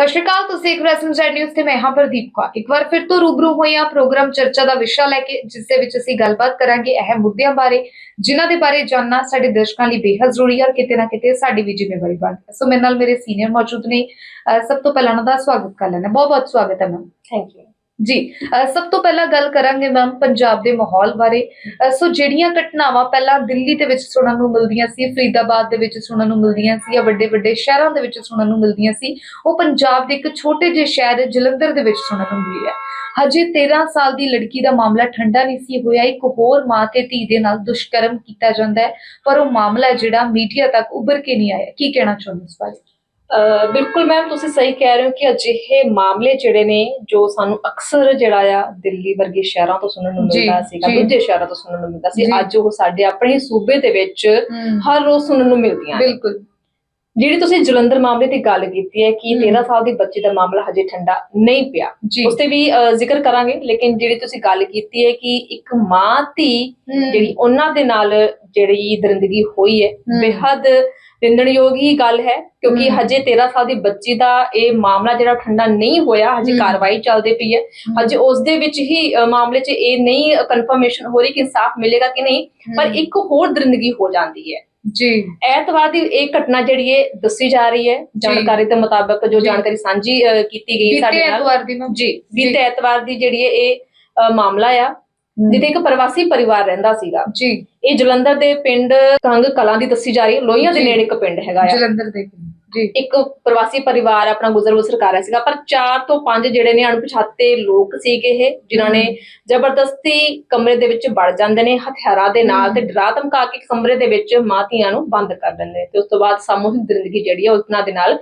ਸਤਿ ਸ਼੍ਰੀ ਅਕਾਲ, ਤੁਸੀਂ ਇੱਕ ਰਹੇ ਹੋ ਨਿਊਜ਼ ਤੇ ਮੈਂ ਹਾਂ ਪ੍ਰਦੀਪ ਕੌਰ। ਇੱਕ ਵਾਰ ਫਿਰ ਤੋਂ ਰੂਬਰੂ ਹੋਏ ਹਾਂ ਪ੍ਰੋਗਰਾਮ ਚਰਚਾ ਦਾ ਵਿਸ਼ਾ ਲੈ ਕੇ, ਜਿਸ ਦੇ ਵਿੱਚ ਅਸੀਂ ਗੱਲਬਾਤ ਕਰਾਂਗੇ ਅਹਿਮ ਮੁੱਦਿਆਂ ਬਾਰੇ, ਜਿਨ੍ਹਾਂ ਦੇ ਬਾਰੇ ਜਾਨਣਾ ਸਾਡੇ ਦਰਸ਼ਕਾਂ ਲਈ ਬੇਹੱਦ ਜ਼ਰੂਰੀ ਹੈ ਔਰ ਕਿਤੇ ਨਾ ਕਿਤੇ ਸਾਡੀ ਵੀ ਜ਼ਿੰਮੇਵਾਰੀ ਬਣਦੀ ਹੈ। ਸੋ ਮੇਰੇ ਨਾਲ ਮੇਰੇ ਸੀਨੀਅਰ ਮੌਜੂਦ ਨੇ। ਸਭ ਤੋਂ ਪਹਿਲਾਂ ਉਹਨਾਂ ਦਾ ਸਵਾਗਤ ਕਰ ਲੈਣਾ ਬਹੁਤ ਬਹੁਤ ਸਵਾਗਤ ਹੈ ਮੈਮ। ਥੈਂਕ ਯੂ ਜੀ ਸਭ ਤੋਂ ਪਹਿਲਾਂ ਗੱਲ ਕਰਾਂਗੇ ਮੈਮ ਪੰਜਾਬ ਦੇ ਮਾਹੌਲ ਬਾਰੇ। ਸੋ ਜਿਹੜੀਆਂ ਘਟਨਾਵਾਂ ਪਹਿਲਾਂ ਦਿੱਲੀ ਦੇ ਵਿੱਚ ਸੁਣਨ ਨੂੰ ਮਿਲਦੀਆਂ ਸੀ, ਫਰੀਦਾਬਾਦ ਦੇ ਵਿੱਚ ਸੁਣਨ ਨੂੰ ਮਿਲਦੀਆਂ ਸੀ ਜਾਂ ਵੱਡੇ ਵੱਡੇ ਸ਼ਹਿਰਾਂ ਦੇ ਵਿੱਚ ਸੁਣਨ ਨੂੰ ਮਿਲਦੀਆਂ ਸੀ, ਉਹ ਪੰਜਾਬ ਦੇ ਇੱਕ ਛੋਟੇ ਜਿਹੇ ਸ਼ਹਿਰ ਜਲੰਧਰ ਦੇ ਵਿੱਚ ਸੁਣਨ ਨੂੰ ਮਿਲੀ ਹੈ। ਹਜੇ 13 ਸਾਲ ਦੀ ਲੜਕੀ ਦਾ ਮਾਮਲਾ ਠੰਡਾ ਨਹੀਂ ਸੀ ਹੋਇਆ, ਇੱਕ ਹੋਰ ਮਾਂ ਤੇ ਧੀ ਦੇ ਨਾਲ ਦੁਸ਼ਕਰਮ ਕੀਤਾ ਜਾਂਦਾ ਹੈ, ਪਰ ਉਹ ਮਾਮਲਾ ਜਿਹੜਾ ਮੀਡੀਆ ਤੱਕ ਉੱਭਰ ਕੇ ਨਹੀਂ ਆਇਆ। ਕੀ ਕਹਿਣਾ ਚਾਹੁੰਦੇ ਇਸ ਬਾਰੇ? ਬਿਲਕੁਲ ਮੈਮ ਤੁਸੀਂ ਸਹੀ ਕਹਿ ਰਹੇ ਹੋ ਕਿ ਅਜਿਹੇ ਮਾਮਲੇ ਜਿਹੜੇ ਨੇ ਜੋ ਸਾਨੂੰ ਅਕਸਰ ਜਿਹੜਾ ਆ ਦਿੱਲੀ ਵਰਗੇ ਸ਼ਹਿਰਾਂ ਤੋਂ ਸੁਣਨ ਨੂੰ ਮਿਲਦਾ ਸੀਗਾ। ਦੂਜੇ ਸ਼ਹਿਰਾਂ ਤੋਂ ਸੁਣਨ ਨੂੰ ਮਿਲਦਾ ਸੀ। ਅੱਜ ਉਹ ਸਾਡੇ ਆਪਣੇ ਸੂਬੇ ਦੇ ਵਿੱਚ ਹਰ ਰੋਜ਼ ਸੁਣਨ ਨੂੰ ਮਿਲਦੀਆਂ ਨੇ। ਬਿਲਕੁਲ ਜਿਹੜੀ ਤੁਸੀਂ ਜਲੰਧਰ ਮਾਮਲੇ ਦੀ ਗੱਲ ਕੀਤੀ ਹੈ ਕਿ ਹਮ। 13 ਸਾਲ ਦੀ ਬੱਚੀ ਦਾ ਮਾਮਲਾ ਹਜੇ ਠੰਡਾ ਨਹੀਂ ਪਿਆ ਉਸ ਤੇ ਵੀ ਜ਼ਿਕਰ ਕਰਾਂਗੇ ਲੇਕਿਨ ਜਿਹੜੀ ਤੁਸੀਂ ਗੱਲ ਕੀਤੀ ਹੈ ਕਿ ਇੱਕ ਮਾਂ ਧੀ ਜਿਹੜੀ ਉਹਨਾਂ ਦੇ ਨਾਲ ਜਿਹੜੀ ਦਰਿੰਦਗੀ ਹੋਈ ਹੈ ਹਮ। ਨਿੰਦਣਯੋਗ ਹੀ ਗੱਲ ਹੈ ਕਿਉਂਕਿ। ਹਜੇ 13 ਸਾਲ ਦੀ ਬੱਚੀ ਦਾ ਇਹ ਮਾਮਲਾ ਜਿਹੜਾ ਠੰਡਾ ਨਹੀਂ ਹੋਇਆ ਹਜੇ। ਕਾਰਵਾਈ ਚੱਲਦੀ ਪਈ ਹੈ ਹਜੇ ਉਸ ਦੇ ਵਿੱਚ ਹੀ ਮਾਮਲੇ 'ਚ ਇਹ ਨਹੀਂ ਕਨਫਰਮੇਸ਼ਨ ਹੋ ਰਹੀ ਕਿ ਇਨਸਾਫ ਮਿਲੇਗਾ ਕਿ ਨਹੀਂ ਪਰ। ਇੱਕ ਹੋਰ ਦਰਿੰਦਗੀ ਹੋ ਜਾਂਦੀ ਹੈ ਜੀ ਐਤਵਾਰ ਦੀ ਇਹ ਘਟਨਾ ਜਿਹੜੀ ਹੈ ਦੱਸੀ ਜਾ ਰਹੀ ਹੈ ਜਾਣਕਾਰੀ ਦੇ ਮੁਤਾਬਕ ਜੋ। ਜਾਣਕਾਰੀ ਸਾਂਝੀ ਕੀਤੀ ਗਈ ਸਾਡੇ ਨਾਲ ਜੀ ਬੀਤੇ ਐਤਵਾਰ ਦੀ ਜਿਹੜੀ ਹੈ ਇਹ ਮਾਮਲਾ ਆ ਜਿੱਥੇ ਇੱਕ ਪ੍ਰਵਾਸੀ ਪਰਿਵਾਰ ਰਹਿੰਦਾ ਸੀਗਾ। ਜੀ। ਇਹ ਜਲੰਧਰ ਦੇ ਪਿੰਡ ਕੰਗ ਕਲਾਂ ਦੀ ਦੱਸੀ ਜਾ ਰਹੀ ਹੈ। ਲੋਹੀਆਂ ਦੇ। ਨੇੜੇ ਇੱਕ ਪਿੰਡ ਹੈਗਾ ਆ। ਜਲੰਧਰ ਦੇ ਜੀ। ਇੱਕ ਪ੍ਰਵਾਸੀ ਪਰਿਵਾਰ ਆਪਣਾ ਗੁਜ਼ਰ ਬਸਰ ਕਰ ਰਿਹਾ ਸੀਗਾ ਪਰ 4 ਤੋਂ 5 ਜਿਹੜੇ ਨੇ ਅਣਪਛਾਤੇ ਲੋਕ ਸੀਗੇ ਇਹ ਜਿਨ੍ਹਾਂ ਨੇ ਜ਼ਬਰਦਸਤੀ ਕਮਰੇ ਦੇ ਵਿੱਚ ਵੜ ਜਾਂਦੇ ਨੇ ਹਥਿਆਰਾਂ ਦੇ ਨਾਲ। ਤੇ ਡਰਾ ਧਮਕਾ ਕੇ ਕਮਰੇ ਦੇ ਵਿੱਚ ਮਾਤੀਆਂ ਨੂੰ ਬੰਦ ਕਰ ਦਿੰਦੇ ਤੇ ਉਸ ਤੋਂ ਬਾਅਦ ਸਾਮੂਹਿਕ ਦਰਿੰਦਗੀ ਜਿਹੜੀ ਹੈ ਉਹਨਾਂ ਦੇ ਨਾਲ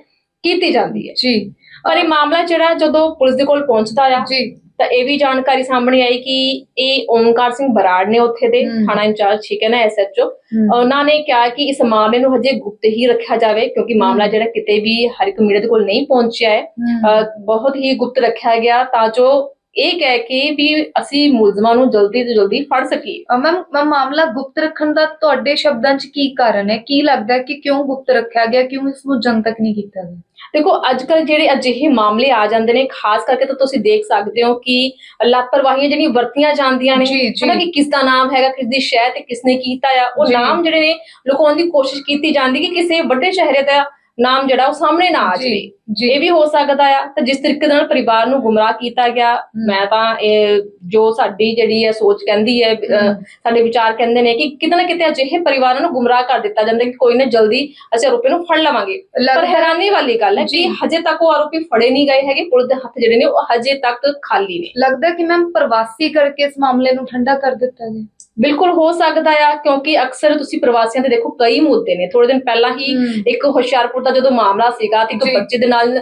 ਕੀਤੀ ਜਾਂਦੀ ਹੈ। ਜੀ। ਪਰ ਇਹ ਮਾਮਲਾ ਜਿਹੜਾ ਜਦੋਂ ਪੁਲਿਸ ਦੇ ਕੋਲ ਪਹੁੰਚਦਾ ਆ ਜੀ। ਤਾਂ ਇਹ ਵੀ ਜਾਣਕਾਰੀ ਸਾਹਮਣੇ ਆਈ ਕਿ ਇਹ ਓਮਕਾਰ ਸਿੰਘ ਬਰਾੜ ਨੇ ਉੱਥੇ ਦੇ। ਥਾਣਾ ਇੰਚਾਰਜ ਠੀਕ ਹੈ ਨਾ ਐਸਐਚਓ ਉਹਨਾਂ ਨੇ ਕਿਹਾ ਕਿ ਇਸ ਮਾਮਲੇ ਨੂੰ ਹਜੇ ਗੁਪਤ ਹੀ ਰੱਖਿਆ ਜਾਵੇ ਕਿਉਂਕਿ ਮਾਮਲਾ। ਜਿਹੜਾ ਕਿਤੇ ਵੀ ਹਰ ਇੱਕ ਮੀਡੀਆ ਦੇ ਕੋਲ ਨਹੀਂ ਪਹੁੰਚਿਆ ਹੈ ਬਹੁਤ ਹੀ ਗੁਪਤ ਰੱਖਿਆ ਗਿਆ ਤਾਂ ਜੋ ਇਹ ਕਹਿ ਕੇ ਵੀ ਅਸੀਂ ਮੁਲਜ਼ਮਾਂ ਨੂੰ ਜਲਦੀ ਤੋਂ ਜਲਦੀ ਫੜ ਸਕੀਏ। ਮੈਮ ਮੈਮ ਮਾਮਲਾ ਗੁਪਤ ਰੱਖਣ ਦਾ ਤੁਹਾਡੇ ਸ਼ਬਦਾਂ 'ਚ ਕੀ ਕਾਰਨ ਹੈ? ਕੀ ਲੱਗਦਾ ਹੈ ਕਿ ਕਿਉਂ ਗੁਪਤ ਰੱਖਿਆ ਗਿਆ? ਕਿਉਂ ਇਸ ਨੂੰ ਜਨਤਕ ਨਹੀਂ ਕੀਤਾ ਗਿਆ? ਦੇਖੋ ਅੱਜ ਕੱਲ ਜਿਹੜੇ ਅਜਿਹੇ ਮਾਮਲੇ ਆ ਜਾਂਦੇ ਨੇ ਖਾਸ ਕਰਕੇ ਤਾਂ ਤੁਸੀਂ ਦੇਖ ਸਕਦੇ ਹੋ ਕਿ ਲਾਪਰਵਾਹੀਆਂ ਜਿਹੜੀਆਂ ਵਰਤੀਆਂ ਜਾਂਦੀਆਂ ਨੇ। ਹਨਾ ਕਿ ਕਿਸ ਦਾ ਨਾਮ ਹੈਗਾ ਕਿਸ ਦੀ ਸ਼ਹਿ ਤੇ ਕਿਸ ਨੇ ਕੀਤਾ ਆ। ਉਹ। ਨਾਮ ਜਿਹੜੇ ਨੇ ਲੁਕਾਉਣ ਦੀ ਕੋਸ਼ਿਸ਼ ਕੀਤੀ ਜਾਂਦੀ ਕਿ ਕਿਸੇ ਵੱਡੇ ਸ਼ਹਿਰੇ ਦਾ ਨਾਮ ਜਿਹੜਾ ਉਹ ਸਾਹਮਣੇ ਨਾ ਆ ਜਾਵੇ। ਇਹ ਵੀ ਹੋ ਸਕਦਾ ਆ ਤੇ ਜਿਸ ਤਰੀਕੇ ਨਾਲ ਪਰਿਵਾਰ ਨੂੰ ਗੁੰਮਰਾਹ ਕੀਤਾ ਗਿਆ ਮੈਂ ਤਾਂ ਇਹ ਜੋ ਸਾਡੀ ਜਿਹੜੀ ਹੈ ਸੋਚ ਕਹਿੰਦੀ ਹੈ। ਸਾਡੇ ਵਿਚਾਰ ਕਹਿੰਦੇ ਨੇ ਕਿ ਕਿਤੇ ਨਾ ਕਿਤੇ ਅਜਿਹੇ ਪਰਿਵਾਰਾਂ ਨੂੰ ਗੁੰਮਰਾਹ ਕਰ ਦਿੱਤਾ ਜਾਂਦਾ ਕਿ ਕੋਈ ਨਾ ਜਲਦੀ ਅਸੀਂ ਆਰੋਪੀ ਨੂੰ ਫੜ ਲਵਾਂਗੇ। ਪਰ ਹੈਰਾਨੀ ਵਾਲੀ ਗੱਲ ਹੈ। ਕਿ ਹਜੇ ਤੱਕ ਉਹ ਆਰੋਪੀ ਫੜੇ ਨਹੀਂ ਗਏ ਹੈਗੇ ਪੁਲਿਸ ਦੇ ਹੱਥ ਜਿਹੜੇ ਨੇ ਉਹ ਹਜੇ ਤੱਕ ਖਾਲੀ ਨੇ। ਲੱਗਦਾ ਕਿ ਮੈਮ ਪ੍ਰਵਾਸੀ ਕਰਕੇ ਇਸ ਮਾਮਲੇ ਨੂੰ ਠੰਡਾ ਕਰ ਦਿੱਤਾ ਗਿਆ। ਬਿਲਕੁਲ ਹੋ ਸਕਦਾ ਆ ਕਿਉਂਕਿ ਅਕਸਰ ਤੁਸੀਂ ਪ੍ਰਵਾਸੀਆਂ ਦੇ ਦੇਖੋ ਕਈ ਮੁੱਦੇ ਨੇ। ਥੋੜੇ ਦਿਨ ਪਹਿਲਾਂ ਹੀ ਇੱਕ ਹੁਸ਼ਿਆਰਪੁਰ ਦਾ ਜਦੋਂ ਮਾਮਲਾ ਸੀਗਾ ਤੇ ਇੱਕ ਜੀ। ਬੱਚੇ ਦੇ ਨਾਲ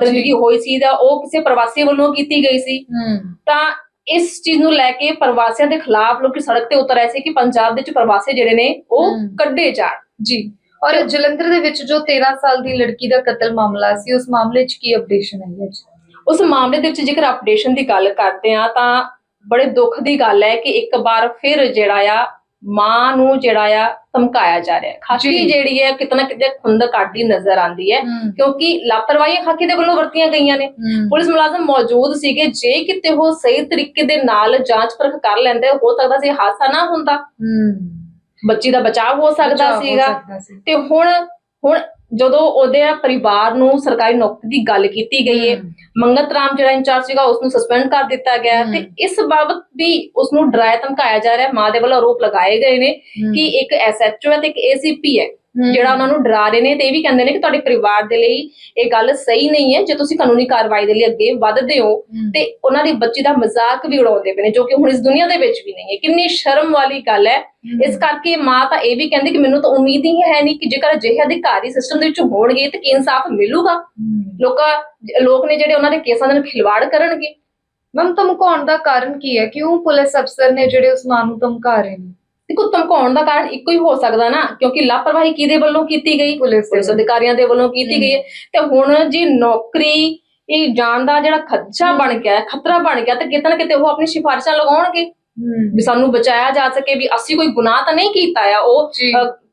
ਦਰਿੰਦਗੀ ਹੋਈ ਸੀ ਤਾਂ ਉਹ ਕਿਸੇ ਪ੍ਰਵਾਸੀ ਵੱਲੋਂ ਕੀਤੀ ਗਈ ਸੀ। ਤਾਂ ਇਸ ਚੀਜ਼ ਨੂੰ ਲੈ ਕੇ ਪ੍ਰਵਾਸੀਆਂ ਦੇ ਖਿਲਾਫ ਲੋਕੀ ਸੜਕ ਤੇ ਉਤਰ ਆਏ ਸੀ ਕਿ ਪੰਜਾਬ ਦੇ ਵਿੱਚ ਪ੍ਰਵਾਸੀ ਜਿਹੜੇ ਨੇ ਉਹ। ਕੱਢੇ ਜਾਣ। ਜੀ। ਔਰ ਜਲੰਧਰ ਦੇ ਵਿੱਚ ਜੋ 13 ਸਾਲ ਦੀ ਲੜਕੀ ਦਾ ਕਤਲ ਮਾਮਲਾ ਸੀ ਉਸ ਮਾਮਲੇ 'ਚ ਕੀ ਅਪਡੇਸ਼ਨ ਹੈ ਅੱਜ ਉਸ ਮਾਮਲੇ ਦੇ ਵਿੱਚ ਜੇਕਰ ਅਪਡੇਸ਼ਨ ਦੀ ਗੱਲ ਕਰਦੇ ਆ ਤਾਂ ਬੜੇ ਦੁੱਖ ਦੀ ਗੱਲ ਹੈ ਕਿ ਇੱਕ ਵਾਰ ਫਿਰ ਜਿਹੜਾ ਆ ਮਾਂ ਨੂੰ ਜਿਹੜਾ ਆ ਧਮਕਾਇਆ ਜਾ ਰਿਹਾ ਹੈ। ਖਾਕੀ। ਜਿਹੜੀ ਹੈ ਕਿਤਨਾ ਕਿਤੇ ਖੁੰਦ ਕਾਢੀ ਨਜ਼ਰ ਆਉਂਦੀ ਹੈ ਕਿਉਂਕਿ ਲਾਪਰਵਾਹੀਆਂ ਖਾਕੀ ਦੇ ਵੱਲੋਂ ਵਰਤੀਆਂ ਗਈਆਂ ਨੇ। ਪੁਲਿਸ ਮੁਲਾਜ਼ਮ ਮੌਜੂਦ ਸੀਗੇ। ਜੇ ਕਿਤੇ ਉਹ ਸਹੀ ਤਰੀਕੇ ਦੇ ਨਾਲ ਜਾਂਚ ਪਰਖ ਕਰ ਲੈਂਦੇ ਹੋ ਸਕਦਾ ਸੀ ਹਾਦਸਾ ਨਾ ਹੁੰਦਾ। ਬੱਚੀ ਦਾ ਬਚਾਅ ਹੋ ਸਕਦਾ ਸੀਗਾ। ਤੇ ਹੁਣ ਹੁਣ ਜਦੋਂ ਉਹਦੇ ਪਰਿਵਾਰ ਨੂੰ ਸਰਕਾਰੀ ਨੌਕਰੀ ਦੀ ਗੱਲ ਕੀਤੀ ਗਈ ਹੈ ਮੰਗਤ ਰਾਮ ਜਿਹੜਾ ਇੰਚਾਰਜ ਸੀਗਾ ਉਸ ਨੂੰ ਸਸਪੈਂਡ ਕਰ ਦਿੱਤਾ ਗਿਆ। ਤੇ ਇਸ ਬਾਬਤ ਵੀ ਉਸ ਨੂੰ ਡਰਾਇਆ ਧਮਕਾਇਆ ਜਾ ਰਿਹਾ ਮਾਂ ਦੇ ਵੱਲੋਂ ਆਰੋਪ ਲਗਾਏ ਗਏ ਨੇ ਕਿ ਇੱਕ ਐਸਐਚਓ ਹੈ ਤੇ ਇੱਕ ਏਸੀਪੀ ਹੈ। ਜਿਹੜਾ ਉਹਨਾਂ ਨੂੰ ਡਰਾ ਰਹੇ ਨੇ ਤੇ ਇਹ ਵੀ ਕਹਿੰਦੇ ਨੇ ਕਿ ਤੁਹਾਡੇ ਪਰਿਵਾਰ ਦੇ ਲਈ ਇਹ ਗੱਲ ਸਹੀ ਨਹੀਂ ਹੈ। ਜੇ ਤੁਸੀਂ ਕਾਨੂੰਨੀ ਕਾਰਵਾਈ ਦੇ ਲਈ ਅੱਗੇ ਵਧਦੇ ਹੋ ਤੇ ਉਹਨਾਂ ਦੀ ਬੱਚੀ ਦਾ ਮਜ਼ਾਕ ਵੀ ਉਡਾਉਂਦੇ ਪਏ ਨੇ ਜੋ ਕਿ ਹੁਣ ਇਸ ਦੁਨੀਆ ਦੇ ਵਿੱਚ ਵੀ ਨਹੀਂ ਹੈ। ਕਿੰਨੀ ਸ਼ਰਮ ਵਾਲੀ ਗੱਲ ਹੈ। ਇਸ ਕਰਕੇ ਮਾਂ ਤਾਂ ਇਹ ਵੀ ਕਹਿੰਦੀ ਕਿ ਮੈਨੂੰ ਤਾਂ ਉਮੀਦ ਹੀ ਹੈ ਨਹੀਂ ਕਿ ਜੇਕਰ ਅਜਿਹੇ ਅਧਿਕਾਰੀ ਸਿਸਟਮ ਦੇ ਵਿੱਚ ਹੋਣਗੇ ਤਾਂ ਕੀ ਇਨਸਾਫ ਮਿਲੂਗਾ। ਲੋਕਾਂ ਲੋਕ ਨੇ ਜਿਹੜੇ ਉਹਨਾਂ ਦੇ ਕੇਸਾਂ ਦੇ ਨਾਲ ਖਿਲਵਾੜ ਕਰਨਗੇ। ਮੈਮ ਧਮਕਾਉਣ ਦਾ ਕਾਰਨ ਕੀ ਹੈ? ਕਿਉਂ ਪੁਲਿਸ ਅਫਸਰ ਨੇ ਜਿਹੜੇ ਉਸ ਮਾਂ ਨੂੰ ਧਮਕਾ ਰਹੇ ਨੇ? ਦੇਖੋ ਧਮਕਾਉਣ ਦਾ ਕਾਰਨ ਇੱਕੋ ਹੀ ਹੋ ਸਕਦਾ ਨਾ ਕਿਉਂਕਿ ਲਾਪਰਵਾਹੀ ਕਿਹਦੇ ਵੱਲੋਂ ਕੀਤੀ ਗਈ ਪੁਲਿਸ। ਅਧਿਕਾਰੀਆਂ ਦੇ ਵੱਲੋਂ ਕੀਤੀ। ਗਈ ਹੈ ਤੇ ਹੁਣ ਜੀ ਨੌਕਰੀ ਇਹ ਜਾਣ ਦਾ ਜਿਹੜਾ ਖਦਸ਼ਾ ਬਣ ਗਿਆ ਖਤਰਾ ਬਣ ਗਿਆ ਤੇ ਕਿਤੇ ਨਾ ਕਿਤੇ ਉਹ ਆਪਣੀ ਸਿਫਾਰਿਸ਼ਾਂ ਲਗਾਉਣਗੇ ਵੀ ਸਾਨੂੰ ਬਚਾਇਆ ਜਾ ਸਕੇ ਵੀ ਅਸੀਂ ਕੋਈ ਗੁਨਾਹ ਤਾਂ ਨਹੀਂ ਕੀਤਾ ਆ ਉਹ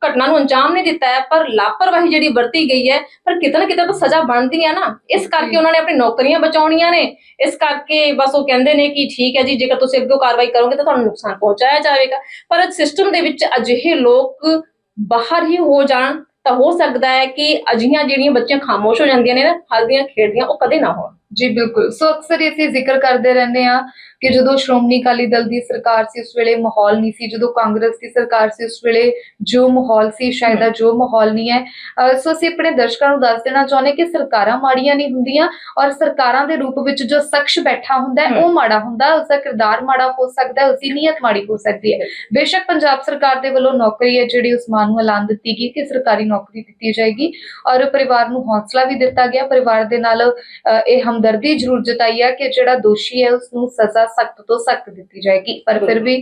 ਘਟਨਾ ਨੂੰ ਅੰਜਾਮ ਨਹੀਂ ਦਿੱਤਾ ਹੈ ਪਰ ਲਾਪਰਵਾਹੀ ਜਿਹੜੀ ਵਰਤੀ ਗਈ ਹੈ ਪਰ ਕਿਤੇ ਨਾ ਕਿਤੇ ਤਾਂ ਸਜ਼ਾ ਬਣਦੀ ਹੈ ਨਾ। ਇਸ ਕਰਕੇ। ਉਹਨਾਂ ਨੇ ਆਪਣੀ ਨੌਕਰੀਆਂ ਬਚਾਉਣੀਆਂ ਨੇ। ਇਸ ਕਰਕੇ ਬਸ ਉਹ ਕਹਿੰਦੇ ਨੇ ਕਿ ਠੀਕ ਹੈ ਜੀ ਜੇਕਰ ਤੁਸੀਂ ਅੱਗੋਂ ਕਾਰਵਾਈ ਕਰੋਗੇ ਤਾਂ ਤੁਹਾਨੂੰ ਨੁਕਸਾਨ ਪਹੁੰਚਾਇਆ ਜਾਵੇਗਾ। ਪਰ ਸਿਸਟਮ ਦੇ ਵਿੱਚ ਅਜਿਹੇ ਲੋਕ ਬਾਹਰ ਹੀ ਹੋ ਜਾਣ ਤਾਂ ਹੋ ਸਕਦਾ ਹੈ ਕਿ ਅਜਿਹੀਆਂ ਜਿਹੜੀਆਂ ਬੱਚੀਆਂ ਖਾਮੋਸ਼ ਹੋ ਜਾਂਦੀਆਂ ਨੇ ਨਾ ਹਲਦੀਆਂ ਖੇਡਦੀਆਂ ਉਹ ਕਦੇ ਨਾ ਹੋਣ। ਜੀ ਬਿਲਕੁਲ। ਸੋ ਅਕਸਰ ਹੀ ਅਸੀਂ ਜ਼ਿਕਰ ਕਰਦੇ ਰਹਿੰਦੇ ਆ ਕਿ ਜਦੋਂ ਸ਼੍ਰੋਮਣੀ ਅਕਾਲੀ ਦਲ ਦੀ ਸਰਕਾਰ ਸੀ ਉਸ ਵੇਲੇ ਮਾਹੌਲ ਨਹੀਂ ਸੀ ਜਦੋਂ ਕਾਂਗਰਸ ਦੀ ਸਰਕਾਰ ਸੀ ਉਸ ਵੇਲੇ ਜੋ ਮਾਹੌਲ ਸੀ ਸ਼ਾਇਦ ਅੱਜ ਜੋ ਮਾਹੌਲ ਨਹੀਂ ਹੈ। ਸੋ ਅਸੀਂ ਆਪਣੇ ਦਰਸ਼ਕਾਂ ਨੂੰ ਦੱਸ ਦੇਣਾ ਚਾਹੁੰਦੇ ਕਿ ਸਰਕਾਰਾਂ ਮਾੜੀਆਂ ਨਹੀਂ ਹੁੰਦੀਆਂ ਔਰ ਸਰਕਾਰਾਂ ਦੇ ਰੂਪ ਵਿੱਚ ਜੋ ਸ਼ਖਸ ਬੈਠਾ ਹੁੰਦਾ ਉਹ ਮਾੜਾ ਹੁੰਦਾ ਹੈ, ਉਸਦਾ ਕਿਰਦਾਰ ਮਾੜਾ ਹੋ ਸਕਦਾ ਹੈ ਉਸਦੀ ਨੀਅਤ ਮਾੜੀ ਹੋ ਸਕਦੀ ਹੈ। ਬੇਸ਼ੱਕ ਪੰਜਾਬ ਸਰਕਾਰ ਦੇ ਵੱਲੋਂ ਨੌਕਰੀ ਹੈ ਜਿਹੜੀ ਉਸ ਮਾਂ ਨੂੰ ਐਲਾਨ ਦਿੱਤੀ ਗਈ ਕਿ ਸਰਕਾਰੀ ਨੌਕਰੀ ਦਿੱਤੀ ਜਾਏਗੀ ਔਰ ਪਰਿਵਾਰ ਨੂੰ ਹੌਸਲਾ ਵੀ ਦਿੱਤਾ ਗਿਆ। ਪਰਿਵਾਰ ਦੇ ਨਾਲ ਇਹ ਹਮਦਰਦੀ ਜ਼ਰੂਰ ਜਤਾਈ ਹੈ ਕਿ ਜਿਹੜਾ ਦੋਸ਼ੀ ਹੈ ਉਸ ਨੂੰ ਸਜ਼ਾ ਸਖਤ ਤੋਂ ਸਖਤ ਦਿੱਤੀ ਜਾਏਗੀ। ਪਰ ਫਿਰ ਵੀ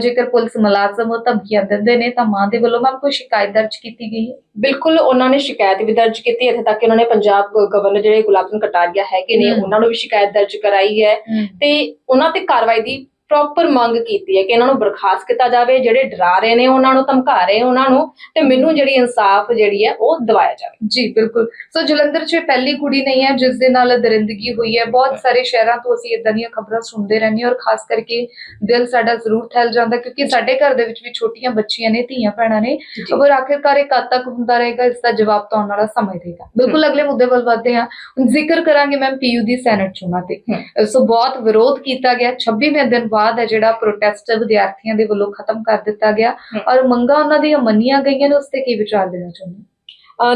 ਜੇਕਰ ਪੁਲਿਸ ਮੁਲਾਜ਼ਮ ਉਹ ਧਮਕੀਆਂ ਦਿੰਦੇ ਨੇ ਤਾਂ ਮਾਂ ਦੇ ਵੱਲੋਂ ਮੈਮ ਕੋਈ ਸ਼ਿਕਾਇਤ ਦਰਜ ਕੀਤੀ ਗਈ ਹੈ? ਬਿਲਕੁਲ ਉਹਨਾਂ ਨੇ ਸ਼ਿਕਾਇਤ ਵੀ ਦਰਜ ਕੀਤੀ ਇੱਥੇ ਤੱਕ ਕਿ ਉਹਨਾਂ ਨੇ ਪੰਜਾਬ ਗਵਰਨਰ ਜਿਹੜੇ ਗੁਲਾਬ ਚੰਦ ਕਟਾਰੀਆ ਹੈਗੇ ਨੇ। ਉਹਨਾਂ ਨੂੰ ਵੀ ਸ਼ਿਕਾਇਤ ਦਰਜ ਕਰਾਈ ਹੈ। ਤੇ ਉਹਨਾਂ ਤੇ ਕਾਰਵਾਈ ਦੀ ਪ੍ਰੋਪਰ ਮੰਗ ਕੀਤੀ ਹੈ ਕਿ ਇਹਨਾਂ ਨੂੰ ਬਰਖਾਸਤ ਕੀਤਾ ਜਾਵੇ ਜਿਹੜੇ ਡਰਾ ਰਹੇ ਨੇ ਉਹਨਾਂ ਨੂੰ ਧਮਕਾ ਰਹੇ ਉਹਨਾਂ ਨੂੰ ਤੇ ਮੈਨੂੰ ਜਿਹੜੀ ਇਨਸਾਫ ਜਿਹੜੀ ਹੈ ਉਹ ਦਿਵਾਇਆ ਜਾਵੇ। ਜੀ ਬਿਲਕੁਲ। ਸੋ ਜਲੰਧਰ 'ਚ ਪਹਿਲੀ ਕੁੜੀ ਨਹੀਂ ਹੈ ਜਿਸ ਦੇ ਨਾਲ ਦਰਿੰਦਗੀ ਹੋਈ ਹੈ। ਬਹੁਤ ਸਾਰੇ ਸ਼ਹਿਰਾਂ ਤੋਂ ਅਸੀਂ ਇਦਾਂ ਦੀਆਂ ਖਬਰਾਂ ਸੁਣਦੇ ਰਹਿੰਦੇ ਹਾਂ ਔਰ ਖਾਸ ਕਰਕੇ ਦਿਲ ਸਾਡਾ ਜ਼ਰੂਰ ਥੈਲ ਜਾਂਦਾ ਕਿਉਂਕਿ ਸਾਡੇ ਘਰ ਦੇ ਵਿੱਚ ਵੀ ਛੋਟੀਆਂ ਬੱਚੀਆਂ ਨੇ ਧੀਆਂ ਭੈਣਾਂ ਨੇ। ਅਗਰ ਆਖਿਰਕਾਰ ਇਹ ਕਦ ਤੱਕ ਹੁੰਦਾ ਰਹੇਗਾ ਇਸ ਦਾ ਜਵਾਬ ਤਾਂ ਆਉਣ ਵਾਲਾ ਸਮਾਂ ਦੇਗਾ ਬਿਲਕੁਲ ਅਗਲੇ ਮੁੱਦੇ ਵੱਲ ਵਧਦੇ ਹਾਂ। ਹੁਣ ਜ਼ਿਕਰ ਕਰਾਂਗੇ ਮੈਮ ਪੀਯੂ ਦੀ ਸੈਨੇਟ ਚੋਣਾਂ ਤੇ। ਸੋ ਬਹੁਤ ਵਿਰੋਧ ਕੀਤਾ ਗਿਆ। 26ਵੇਂ ਦਿਨ ਬਾਅਦ ਹੈ ਜਿਹੜਾ ਪ੍ਰੋਟੈਸਟ ਵਿਦਿਆਰਥੀਆਂ ਦੇ ਵੱਲੋਂ ਖਤਮ ਕਰ ਦਿੱਤਾ ਗਿਆ। ਔਰ ਮੰਗਾਂ ਉਹਨਾਂ ਦੀਆਂ ਮੰਨੀਆਂ ਗਈਆਂ ਨੇ ਉਸ ਤੇ ਕੀ ਵਿਚਾਰ ਦੇਣਾ ਚਾਹੁੰਦੇ